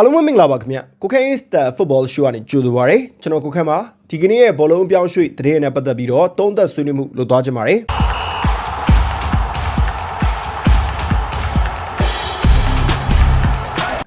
အားလုံးပဲမင်္ဂလာပါခင်ဗျကိုခိုင် is the football show ကနေကြိုဆိုပါရစေကျွန်တော်ကိုခိုင်ပါဒီကနေ့ရဲ့ဘောလုံးအပြောင်းရွှေ့တရေနဲ့ပတ်သက်ပြီးတော့သုံးသက်ဆွေးနွေးမှုလုပ်သွားကြပါရစေ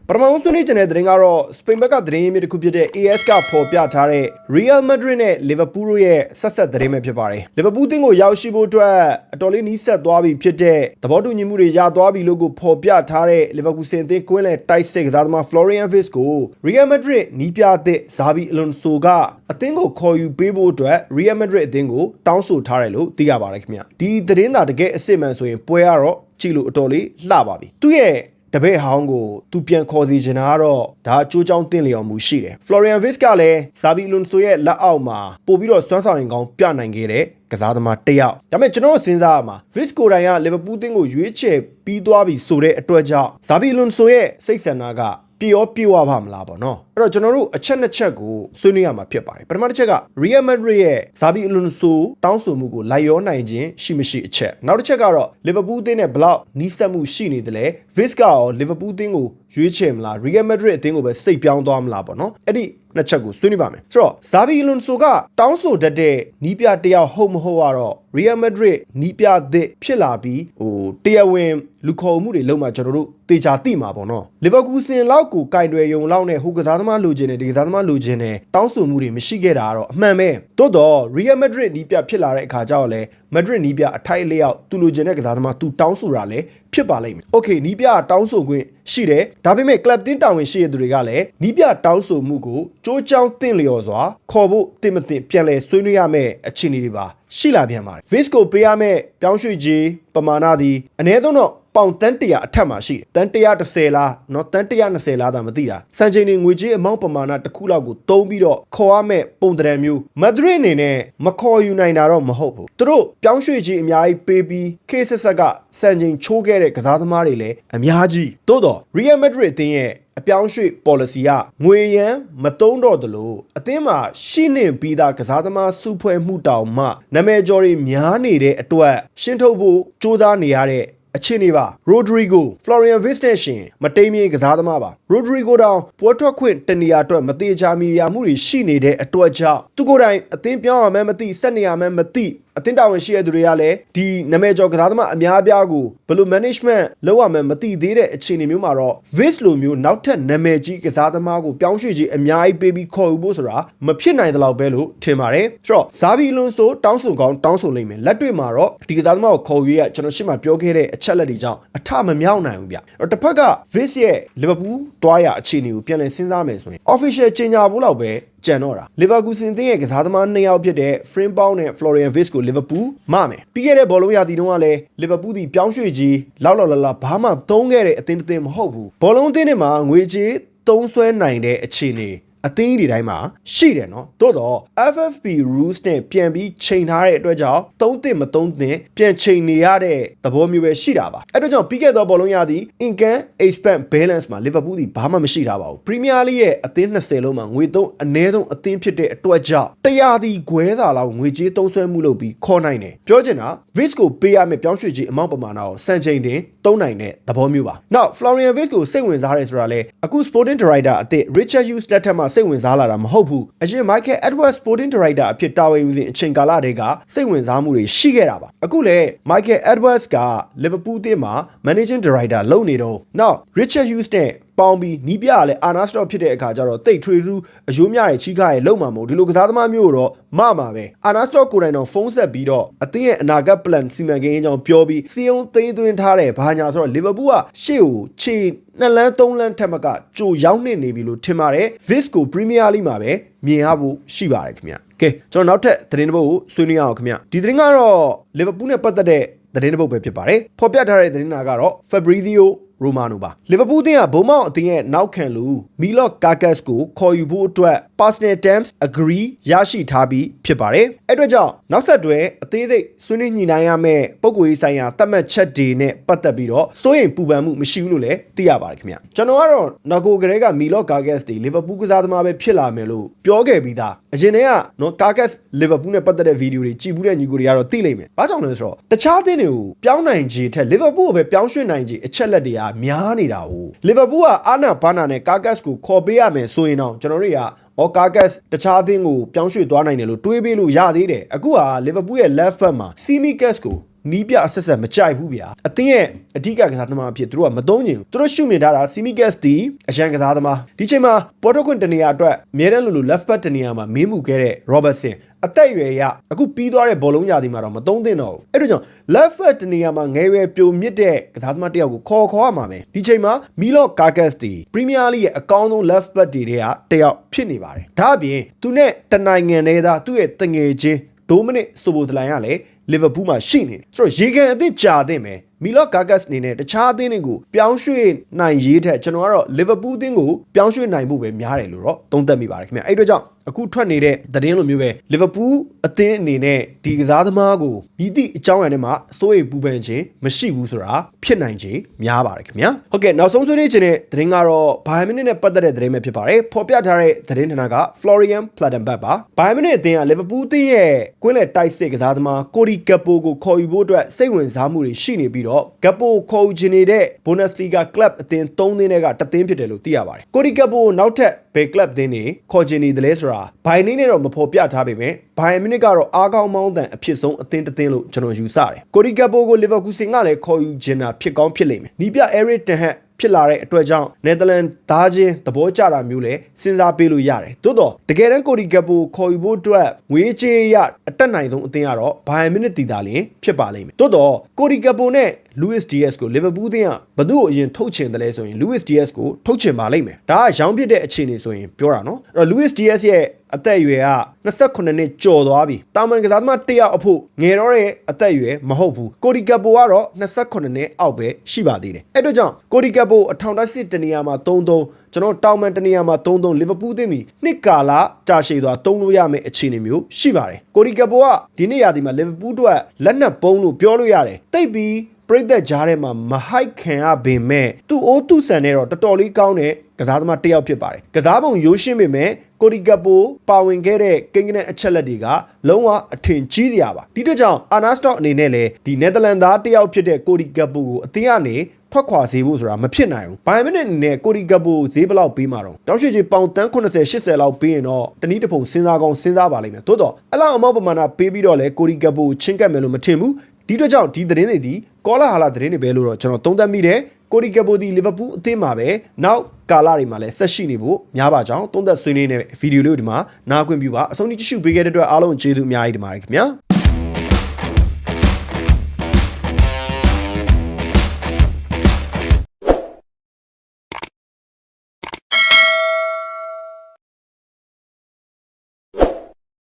ပထမဆုံးဆွေးနွေးခြင်းတဲ့သတင်းကတော့စပိန်ဘက်ကသတင်းရင်းမြစ်တစ်ခုဖြစ်တဲ့ AS ကဖော်ပြထားတဲ့ Real Madrid နဲ့ Liverpool တို့ရဲ့ဆက်ဆက်သတင်းပဲဖြစ်ပါတယ်။ Liverpool တင်းကိုရောက်ရှိဖို့အတွက်အတော်လေးနီးစပ်သွားပြီဖြစ်တဲ့သဘောတူညီမှုတွေရသွားပြီလို့ကိုဖော်ပြထားတဲ့ Liverpool စင်သင်းကွင်းလယ်တိုက်စစ်ကစားသမား Florian Wirtz ကို Real Madrid နီးပြတဲ့ Xabi Alonso ကအသင်းကိုခေါ်ယူပေးဖို့အတွက် Real Madrid အသင်းကိုတောင်းဆိုထားတယ်လို့သိရပါတယ်ခင်ဗျ။ဒီသတင်းသာတကယ်အစ်စ်မှန်ဆိုရင်ပွဲကတော့ကြည့်လို့အတော်လေးလှပါပြီ။သူ့ရဲ့ တပည့်ဟောင်းကိုသူပြန်ခေါ်စီချင်တာကတော့ဒါအကျိုးကြောင့်တင့်လျော်မှုရှိတယ်။ Florian Wirtz ကလည်းဇာဘီလွန်ဆိုရဲ့လက်အောက်မှာပို့ပြီးတော့စွမ်းဆောင်ရင်ကောင်းပြနိုင်ခဲ့တဲ့ကစားသမားတစ်ယောက်။ဒါပေမဲ့ကျွန်တော်တို့စဉ်းစားရမှာ Wirtz ကိုယ်တိုင်ကလီဗာပူးတင်းကိုရွေးချယ်ပြီးသွားပြီဆိုတဲ့အတွက်ကြောင့်ဇာဘီလွန်ဆိုရဲ့စိတ်ဆန္ဒက ပြေရောပြေဝပါမလားပေါ့နော်အဲ့တော့ကျွန်တော်တို့အချက်နှစ်ချက်ကိုဆွေးနွေးရမှာဖြစ်ပါတယ်ပထမတစ်ချက်က Real Madrid ရဲ့ဇာဘီအလွန်ဆိုတောင်းဆိုမှုကိုလိုက်ရောနိုင်ခြင်းရှိမရှိအချက်နောက်တစ်ချက်ကတော့ Liverpool အသင်းနဲ့ဘလောက်နီးစပ်မှုရှိနေတယ်လဲ Viz ကရော Liverpool အသင်းကိုရွေးချယ်မလား Real Madrid အသင်းကိုပဲစိတ်ပြောင်းသွားမလားပေါ့နော်အဲ့ဒီ နှစ်ချက်ကိုဆွေးနွေးပါမယ်ဆိုတော့ဇာဘီအလွန်ဆိုကတောင်းဆိုတတ်တဲ့နီးပြတယောက်ဟုတ်မဟုတ်ကတော့ Real Madrid နီးပြသစ်ဖြစ်လာပြီးဟိုတရားဝင်လူခေါ်မှုတွေလုံးမှာကျွန်တော်တို့တေချာသိမှာပေါ့နော်လီဗာပူးစင်လောက်ကိုကင်တွယ်ယုံလောက်နဲ့ဟိုကစားသမားလိုချင်တယ်ဒီကစားသမားလိုချင်တယ်တောင်းဆိုမှုတွေမရှိခဲ့တာကတော့အမှန်ပဲတိုးတော့ Real Madrid နီးပြဖြစ်လာတဲ့အခါကျတော့လေ Madrid နီးပြအထိုက်လျောက်သူလိုချင်တဲ့ကစားသမားသူတောင်းဆိုတာလေ ဖြစ်ပါလိမ့်မယ်။ Okay နီးပြတောင်းဆိုခွင့်ရှိတယ်။ဒါပေမဲ့ club တင်းတာဝန်ရှိတဲ့သူတွေကလည်းနီးပြတောင်းဆိုမှုကိုကြိုးကြောင်းတင့်လျော်စွာခေါ်ဖို့တင်မတင်ပြန်လဲဆွေးနွေးရမယ့်အခြေအနေတွေပါရှိလာပြန်ပါတယ်။ Viz ကိုပေးရမယ့်ပြောင်းရွှေ့ခြင်းပမာဏသည်အနည်းဆုံးတော့ ပေါင်တန်း100အထက်မှာရှိတယ်တန်း130လားနော်တန်း120လားဒါမသိတာစံချိန်တွေငွေကြေးအမောင့်ပမာဏတစ်ခုလောက်ကိုသုံးပြီးတော့ခေါ်ရမယ့်ပုံတံမျိုးမက်ဒရစ်အနေနဲ့မခေါ်ယူနိုင်တာတော့မဟုတ်ဘူးသူတို့ပြောင်းရွှေ့ကြီးအများကြီးပေးပြီး K ဆက်ဆက်ကစံချိန်ချိုးခဲ့တဲ့ကစားသမားတွေလည်းအများကြီးသို့တော့ Real Madrid အသင်းရဲ့အပြောင်းရွှေ့ policy ကငွေရန်မတုံးတော့သလိုအသင်းမှာရှိနေပြီးသားကစားသမားစုဖွဲ့မှုတောင်မှနာမည်ကျော်တွေများနေတဲ့အတွက်ရှင်းထုတ်ဖို့စ조사နေရတဲ့ အခြေအနေပါ Rodrigo Florian Wirtz နဲ့ရှင်မတိမ်မြေကစားသမားပါ Rodrigo တောင်ပွဲထွက်ခွင့်တနေရာအတွက်မတေချာမီယာမှုတွေရှိနေတဲ့အတွက်ကြောင့်သူကိုယ်တိုင်အသင်းပြောင်းရမှန်းမသိဆက်နေရမှန်းမသိ အသင်းတာဝန်ရှိတဲ့သူတွေကလည်းဒီနာမည်ကျော်ကစားသမားအများအပြားကိုဘယ်လို management လုပ်ရမှန်းမသိသေးတဲ့အခြေအနေမျိုးမှာတော့ Wirtz လိုမျိုးနောက်ထပ်နာမည်ကြီးကစားသမားကိုပြောင်းရွှေ့ခြင်းအများကြီးပေးပြီးခေါ်ယူဖို့ဆိုတာမဖြစ်နိုင်သလောက်ပဲလို့ထင်ပါတယ်ဆိုတော့ဇာဘီလွန်ဆိုတောင်းဆိုကောင်းတောင်းဆိုလိမ့်မယ်လက်တွေ့မှာတော့ဒီကစားသမားကိုခေါ်ယူရကျွန်တော်ရှင်းမှပြောခဲ့တဲ့အချက်လက်တွေကြောင့်အထမမြောက်နိုင်ဘူးဗျအဲ့တော့တစ်ဖက်က Wirtz ရဲ့ Liverpool တွားရအခြေအနေကိုပြန်လည်စဉ်းစားမယ်ဆိုရင် official ကြေညာဖို့လောက်ပဲ ကြံတော့တာလီဗာပူးစင်သင်းရဲ့ကစားသမားနှစ်ယောက်ဖြစ်တဲ့ Frimpong နဲ့ Florian Wirtz ကိုလီဗာပူးမမယ်ပြီးခဲ့တဲ့ဘောလုံးရာသီတုန်းကလည်းလီဗာပူးဒီပြောင်းရွှေ့ကြီးလောက်လောက်လာလာဘာမှသုံးခဲ့တဲ့အသင်းတစ်သင်းမဟုတ်ဘူးဘောလုံးအသင်းတွေမှာငွေကြေးသုံးစွဲနိုင်တဲ့အခြေအနေ အသင်းတွေတိုင်းမှာရှိတယ်နော်သို့တော့ FFP rules နဲ့ပြန်ပြီးချိန်ထားတဲ့အတွက်ကြောင့်သုံးသင့်မသုံးသင့်ပြန်ချိန်နေရတဲ့သဘောမျိုးပဲရှိတာပါအဲ့တော့ကြောင့်ပြီးခဲ့သောဘောလုံးရသည် income expense balance မှာ Liverpool ဒီဘာမှမရှိထားပါဘူး Premier League ရဲ့အသင်း20လုံးမှာငွေသုံးအနည်းဆုံးအသင်းဖြစ်တဲ့အတွက်ကြောင့်တရားဒီခွဲသာလောက်ငွေကြေးသုံးစွဲမှုလုပ်ပြီးခေါ်နိုင်တယ်ပြောချင်တာ Viz ကိုပေးရမယ့်ပြောင်းရွှေ့ခြင်းအမောင့်ပမာဏကိုစံချိန်တင်သုံးနိုင်တဲ့သဘောမျိုးပါ Now Florian Viz ကိုစိတ်ဝင်စားရဲဆိုတာလေအခု Sporting Director အသစ် Richard Hughes လက်ထက်မှာစိတ်ဝင်စားလာတာမဟုတ်ဘူးအရင် Michael Edwards Sporting Director အဖြစ်တာဝန်ယူစဉ်အချိန်ကာလတည်းကစိတ်ဝင်စားမှုတွေရှိခဲ့တာပါအခုလေ Michael Edwards က Liverpool အသင်းမှာ Managing Director လုပ်နေတော့ Now Richard Hughes နဲ့ပေါင်းပြီးနီးပြရလဲအာနာစတော့ဖြစ်တဲ့အခါကျတော့တိတ်ထွေထူးအယိုးများရဲ့ချီးကားရဲ့လုံမှာမဟုတ်ဒီလိုကစားသမားမျိုးတော့မမှာပဲအာနာစတော့ကိုယ်တိုင်တော့ဖုန်းဆက်ပြီးတော့အသင်းရဲ့အနာဂတ် plan စီမံကိန်းအကြောင်းပြောပြီးစီယုံသိမ်းသွင်းထားတယ်ဘာညာဆိုတော့လီဗာပူးကရှေ့ကိုခြေနှစ်လန်းသုံးလန်းထက်မကကြိုရောက်နေနေပြီလို့ထင်ပါတယ် Viz ကို Premier League မှာပဲမြင်ရဖို့ရှိပါတယ်ခင်ဗျကဲကျွန်တော်နောက်ထပ်သတင်းတစ်ပုဒ်ကိုဆွေးနွေးရအောင်ခင်ဗျဒီသတင်းကတော့လီဗာပူးနဲ့ပတ်သက်တဲ့သတင်းတစ်ပုဒ်ပဲဖြစ်ပါတယ်ဖော်ပြထားတဲ့သတင်းနာကတော့ Fabrizio ရိုမာနိုပါလီဗာပူးအသင်းကဘုံမောက်အသင်းရဲ့နောက်ခံလူမီလော့ကာကတ်ကိုခေါ်ယူဖို့အတွက် personal terms agree ရရှိထားပြီးဖြစ်ပါတယ်အဲ့အတွက်ကြောင့်နောက်ဆက်တွဲအသေးစိတ်ဆွေးနွေးညှိနှိုင်းရမယ့်ပုံကိုရေးဆိုင်ရာသတ်မှတ်ချက်တွေနဲ့ပတ်သက်ပြီးတော့စိုးရိမ်ပူပန်မှုမရှိဘူးလို့လည်းသိရပါတယ်ခင်ဗျကျွန်တော်ကတော့ငကိုကလေးကမီလော့ကာကတ်တွေလီဗာပူးကစားသမားပဲဖြစ်လာမယ်လို့ပြောခဲ့ပြီးသားအရင်တည်းကနော်ကာကက်လီဗာပူးနဲ့ပတ်သက်တဲ့ဗီဒီယိုတွေကြည့်ဘူးတဲ့ညီကိုတွေကတော့သိလိမ့်မယ်ဘာကြောင့်လဲဆိုတော့တခြားသင်းတွေကိုပြောင်းနိုင်ခြေထက်လီဗာပူးကိုပဲပြောင်းရွှေ့နိုင်ခြေအချက်လက်တွေကများနေတာ哦လီဗာပူးကအာနာဘာနာနဲ့ကာကက်ကိုခေါ်ပေးရမယ်ဆိုရင်တော့ကျွန်တော်တို့ကအော်ကာကက်တခြားအသင်းကိုပြောင်းရွှေ့သွားနိုင်တယ်လို့တွေးပေးလို့ရသေးတယ်အခုကလီဗာပူးရဲ့ left back မှာစီမီကက်ကို နီးပြအဆက်ဆက်မကြိုက်ဘူးဗျာအသင်းရဲ့အဓိကကစားသမားအဖြစ်သူတို့ကမသုံးချင်ဘူးသူတို့ရှုမြင်ထားတာစီမီကက်တီအရန်ကစားသမားဒီချိန်မှာပေါ်တော့ခွင့်တနေရာအတွက်အမြဲတမ်းလိုလို left back တနေရာမှာမင်းမှုခဲ့တဲ့ Robertson အသက်အရွယ်ရအခုပြီးသွားတဲ့ဘောလုံးရာသီမှာတော့မသုံးသင့်တော့ဘူးအဲ့ဒါကြောင့် left back တနေရာမှာငယ်ရွယ်ပြိုမြင့်တဲ့ကစားသမားတစ်ယောက်ကိုခေါ်ခေါ်ရမှာပဲဒီချိန်မှာမီလော့ကာကက်စ်တီ Premier League ရဲ့အကောင်းဆုံး left back တွေထဲကတစ်ယောက်ဖြစ်နေပါတယ်ဒါအပြင်သူနဲ့တနိုင်ငံတည်းသားသူ့ရဲ့တငယ်ချင်းဒိုမနစ်ဆိုဘိုတလန်ကလည်း လီဗာပူးမှာရှိနေတယ်ဆိုတော့ရေကန်အသစ်ကြာတဲ့မယ်မီလော့ကာကတ်စ်အနေနဲ့တခြားအသင်းတွေကိုပြောင်းရွှေ့နိုင်ရေးထက်ကျွန်တော်ကတော့လီဗာပူးအသင်းကိုပြောင်းရွှေ့နိုင်ဖို့ပဲများတယ်လို့တော့သုံးသပ်မိပါတယ်ခင်ဗျအဲ့အတွက်ကြောင့်အခုထွက်နေတဲ့သတင်းလိုမျိုးပဲလီဗာပူးအသင်းအနေနဲ့ဒီကစားသမားကိုမြည်သည့်အကြောင်းအရာတွေမှာအစိုးရိမ်ပူပန်ခြင်းမရှိဘူးဆိုတာဖြစ်နိုင်ခြင်းများပါတယ်ခင်ဗျာဟုတ်ကဲ့နောက်ဆုံးဆွေးနွေးခြင်းတဲ့သတင်းကတော့ဘိုင်မနစ်နဲ့ပတ်သက်တဲ့သတင်းပဲဖြစ်ပါတယ်ဖော်ပြထားတဲ့သတင်းဌာနက Florian Plettenberg ပါဘိုင်မနစ်အသင်းကလီဗာပူးအသင်းရဲ့ကွင်းလယ်တိုက်စစ်ကစားသမားကိုရီကပ်ပိုကိုခေါ်ယူဖို့အတွက်စိတ်ဝင်စားမှုတွေရှိနေပြီးတော့ကပ်ပိုခေါ်ယူခြင်းနေတဲ့ Bundesliga Club အသင်း၃သင်းတွေကတစ်သင်းဖြစ်တယ်လို့သိရပါတယ်ကိုရီကပ်ပိုကိုနောက်ထပ်ဘယ် club သင်းတွေခေါ်ချင်နေတယ်လဲဆိုတာဘိုင်နေနဲ့တော့မဖော်ပြထားပေမဲ့ဘိုင်မနစ်ကတော့အားကောင်းမောင်းတန်အဖြစ်ဆုံးအသင်းတစ်သင်းလို့ကျွန်တော်ယူဆတယ်ကိုရီကပ်ပိုကိုလီဗာပူးစင်ကလည်းခေါ်ယူခြင်းတာဖြစ်ကောင်းဖြစ်လိမ့်မယ်နီးပြ Eric Ten Hag ဖြစ်လာတဲ့အတွက်ကြောင့်နယ်သာလန်သားချင်းသဘောကျတာမျိုးလည်းစဉ်းစားပေးလို့ရတယ်။သို့တော့တကယ်တမ်းကိုဒီကပ်ပိုခေါ်ယူဖို့အတွက်ငွေကြေးရအတက်နိုင်ဆုံးအသင်းကတော့ဘိုင်မနစ်တီတာလင်ဖြစ်ပါလိမ့်မယ်။သို့တော့ကိုဒီကပ်ပိုနဲ့ Luis Diaz ကို Liverpool အသင်းကဘသူ့ကိုအရင်ထုတ်ချင်တယ်လဲဆိုရင် Luis Diaz ကိုထုတ်ချင်ပါလိမ့်မယ်။ဒါကရောင်းပစ်တဲ့အခြေအနေဆိုရင်ပြောတာနော်။အဲ့တော့ Luis Diaz ရဲ့ အသက်အရွယ်က28နှစ်ကျော်သွားပြီ။တာမန်ကစားသမားတစ်ယောက်အဖို့ငယ်တော့တဲ့အသက်အရွယ်မဟုတ်ဘူး။ကိုဒီကပ်ပိုကတော့28နှစ်အောက်ပဲရှိပါသေးတယ်။အဲ့တော့ကြောင့်ကိုဒီကပ်ပိုအထောင်တက်စစ်တနေရာမှာ3-3ကျွန်တော်တောင်မန်တနေရာမှာ3-3လီဗာပူးအသင်းသည်နှစ်ကာလကြာရှည်သွားသုံးလို့ရမယ့်အခြေအနေမျိုးရှိပါတယ်။ကိုဒီကပ်ပိုကဒီနေ့ရာသီမှာလီဗာပူးအတွက်လက်နက်ပုံးလို့ပြောလို့ရတယ်။တိတ်ပြီးပရိသတ်ကြားထဲမှာမဟိုက်ခံရပေမဲ့သူ့အိုးသူ့ဆန်နဲ့တော့တော်တော်လေးကောင်းတဲ့ကစားသမားတစ်ယောက်ဖြစ်ပါတယ်ကစားပုံရိုးရှင်းပေမဲ့ ကိုရီကပ်ပိုပါဝင်ခဲ့တဲ့ကိန်းဂနဲ့အချက်လက်တွေကလုံးဝအထင်ကြီးစရာပါဒီအတွက်ကြောင့်အာနာစတော့အနေနဲ့လည်းဒီနယ်သာလန်သားတစ်ယောက်ဖြစ်တဲ့ကိုရီကပ်ပိုကိုအသင်းကနေထွက်ခွာစေဖို့ဆိုတာမဖြစ်နိုင်ဘူး။ဘိုင်မနစ်အနေနဲ့ကိုရီကပ်ပိုဈေးဘယ်လောက်ပေးမှာတော့တောင်းရွှေချေပေါင်တန်း80 80လောက်ပေးရင်တော့တနည်းတစ်ပုံစဉ်းစားကောင်းစဉ်းစားပါလိမ့်မယ်။သို့တော့အလောက်အမောက်ပမာဏပေးပြီးတော့လဲကိုရီကပ်ပိုချင်းကပ်မယ်လို့မထင်ဘူး။ဒီအတွက်ကြောင့်ဒီသတင်းတွေဒီကောလာဟာလာသတင်းတွေပဲလို့တော့ကျွန်တော်သုံးသပ်မိတယ်ကိုရီကပ်ပိုဒီလီဗာပူးအသင်းမှာပဲနောက် ကာလတွေမှာလည်းဆက်ရှိနေဖို့များပါကြောင်းသုံးသပ်ဆွေးနွေးနေဗီဒီယိုလေးကိုဒီမှာနားခွင့်ပြုပါအဆုံးထိကြည့်ရှုပေးခဲ့တဲ့အတွက်အားလုံးကျေးဇူးအများကြီးတင်ပါတယ်ခင်ဗျာ